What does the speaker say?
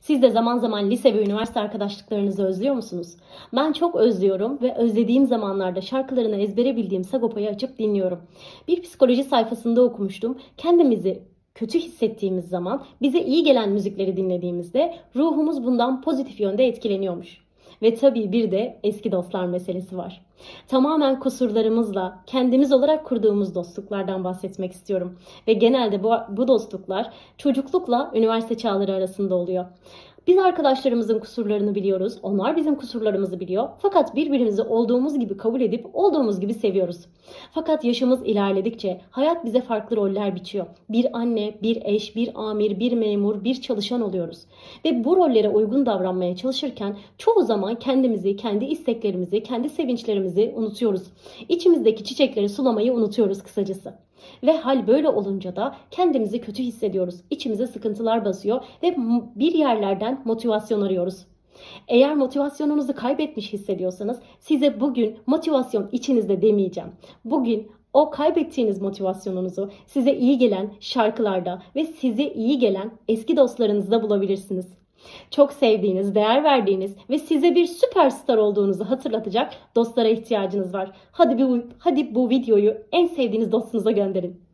Siz de zaman zaman lise ve üniversite arkadaşlıklarınızı özlüyor musunuz? Ben çok özlüyorum ve özlediğim zamanlarda şarkılarını ezbere bildiğim Sagopa'yı açıp dinliyorum. Bir psikoloji sayfasında okumuştum. Kendimizi kötü hissettiğimiz zaman bize iyi gelen müzikleri dinlediğimizde ruhumuz bundan pozitif yönde etkileniyormuş. Ve tabii bir de eski dostlar meselesi var. Tamamen kusurlarımızla kendimiz olarak kurduğumuz dostluklardan bahsetmek istiyorum. Ve genelde bu, bu dostluklar çocuklukla üniversite çağları arasında oluyor. Biz arkadaşlarımızın kusurlarını biliyoruz, onlar bizim kusurlarımızı biliyor. Fakat birbirimizi olduğumuz gibi kabul edip olduğumuz gibi seviyoruz. Fakat yaşımız ilerledikçe hayat bize farklı roller biçiyor. Bir anne, bir eş, bir amir, bir memur, bir çalışan oluyoruz. Ve bu rollere uygun davranmaya çalışırken çoğu zaman kendimizi, kendi isteklerimizi, kendi sevinçlerimizi unutuyoruz. İçimizdeki çiçekleri sulamayı unutuyoruz kısacası. Ve hal böyle olunca da kendimizi kötü hissediyoruz. İçimize sıkıntılar basıyor ve bir yerlerden motivasyon arıyoruz. Eğer motivasyonunuzu kaybetmiş hissediyorsanız size bugün motivasyon içinizde demeyeceğim. Bugün o kaybettiğiniz motivasyonunuzu size iyi gelen şarkılarda ve size iyi gelen eski dostlarınızda bulabilirsiniz. Çok sevdiğiniz, değer verdiğiniz ve size bir süperstar olduğunuzu hatırlatacak dostlara ihtiyacınız var. Hadi bu hadi bu videoyu en sevdiğiniz dostunuza gönderin.